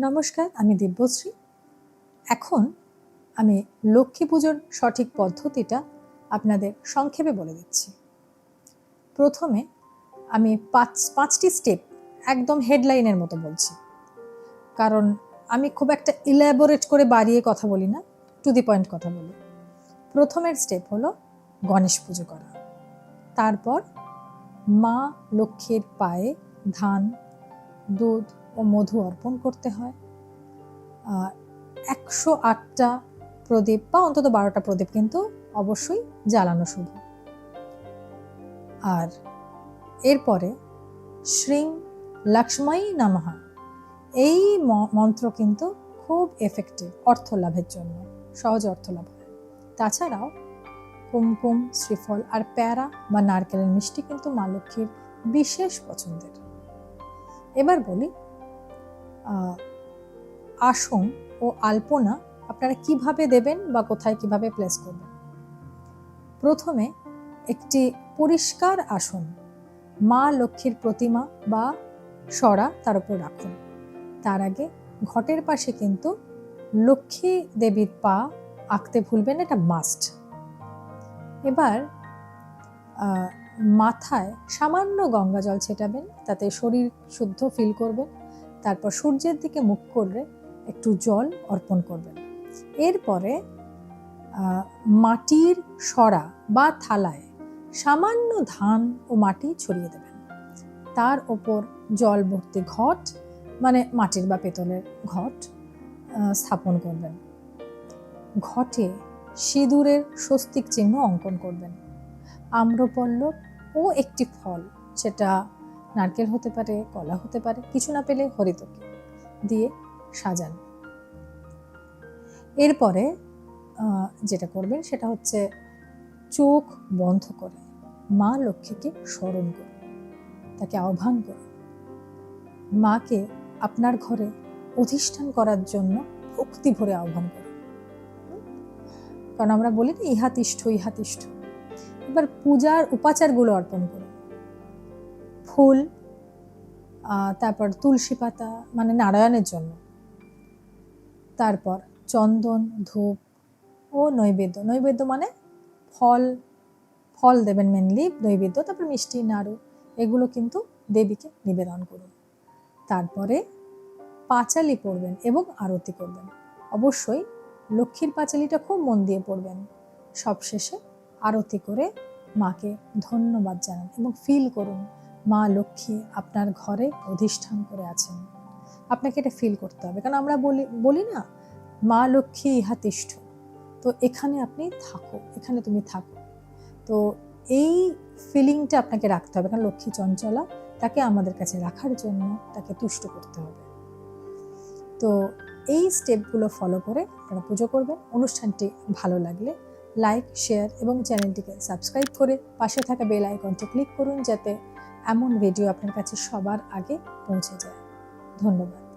নমস্কার, আমি দিব্যশ্রী। এখন আমি লক্ষ্মী পুজোর সঠিক পদ্ধতিটা আপনাদের সংক্ষেপে বলে দিচ্ছি। প্রথমে আমি পাঁচ, পাঁচটি স্টেপ একদম হেডলাইনের মতো বলছি। কারণ আমি খুব একটা ইল্যাবোরেট করে বাড়িয়ে কথা বলি না টু দি পয়েন্ট কথা বলি। প্রথমের স্টেপ হলো গণেশ পুজো করা। তারপর মা লক্ষ্মীর পায়ে ধান, দুধ ও মধু অর্পণ করতে হয়। একশো আটটা প্রদীপ বা অন্তত বারোটা প্রদীপ কিন্তু অবশ্যই জ্বালানো শুভ। আর এরপরে শ্রীং লক্ষ্মী নামহা এই মন্ত্র কিন্তু খুব এফেক্টিভ অর্থ লাভের জন্য, সহজ অর্থ লাভ হয়। তাছাড়াও কুমকুম, শ্রীফল আর প্যারা বা নারকেলের মিষ্টি কিন্তু মা লক্ষ্মীর বিশেষ পছন্দের। এবার বলি আসন ও আলপনা আপনারা কীভাবে দেবেন বা কোথায় কীভাবে প্লেস করবেন? প্রথমে একটি পরিষ্কার আসন, মা লক্ষ্মীর প্রতিমা বা সরা তার উপর রাখুন। তার আগে ঘটের পাশে কিন্তু লক্ষ্মী দেবীর পা আঁকতে ভুলবেন, এটা মাস্ট এবার মাথায় সামান্য গঙ্গা জল ছেটাবেন, তাতে শরীর শুদ্ধ ফিল করবেন। তারপর সূর্যের দিকে মুখ করলে একটু জল অর্পণ করবেন। এরপরে মাটির সরা বা থালায় সামান্য ধান ও মাটি ছড়িয়ে দেবেন। তার ওপর জল ভর্তি ঘট মানে মাটির বা পেতলের ঘট স্থাপন করবেন। ঘটে সিঁদুরের স্বস্তিক চিহ্ন অঙ্কন করবেন। আম্রপল্লব ও একটি ফল, সেটা নারকেল হতে পারে, কলা হতে পারে, কিছু না পেলে হরিতকি দিয়ে সাজান। এরপরে যেটা করবেন সেটা হচ্ছে চোখ বন্ধ করে মা লক্ষ্মীকে স্মরণ করে তাকে আহ্বান করে মাকে আপনার ঘরে অধিষ্ঠান করার জন্য ভক্তি ভরে আহ্বান করে কারণ আমরা বলি না ইহাতিষ্ঠ ইহাতিষ্ঠ এবার পূজার উপাচারগুলো অর্পণ করুন। ফুল তারপর তুলসী পাতা মানে নারায়ণের জন্য। তারপর চন্দন, ধূপ ও নৈবেদ্য। নৈবেদ্য মানে ফল ফল দেবেন মেনলি নৈবেদ্য, তারপর মিষ্টি, নাড়ু, এগুলো কিন্তু দেবীকে নিবেদন করুন। তারপরে পাঁচালি পড়বেন এবং আরতি করবেন। অবশ্যই লক্ষ্মীর পাঁচালিটা খুব মন দিয়ে পড়বেন। সবশেষে আরতি করে মাকে ধন্যবাদ জানান এবং ফিল করুন মা লক্ষ্মী আপনার ঘরে অধিষ্ঠান করে আছেন। আপনাকে এটা ফিল করতে হবে। কারণ আমরা বলি বলি না, মা লক্ষ্মী ইহা তিষ্ঠ। তো এখানে আপনি থাকো, এখানে তুমি থাকো। তো এই ফিলিংটা আপনাকে রাখতে হবে। কারণ লক্ষ্মী চঞ্চলা, তাকে আমাদের কাছে রাখার জন্য তাকে তুষ্ট করতে হবে। তো এই স্টেপগুলো ফলো করে আপনারা পুজো করবেন। অনুষ্ঠানটি ভালো লাগলে লাইক শেয়ার এবং চ্যানেলটিকে সাবস্ক্রাইব করে পাশে থাকা বেল আইকনটি ক্লিক করুন যাতে এমন ভিডিও আপনার কাছে সবার আগে পৌঁছে যায়। ধন্যবাদ।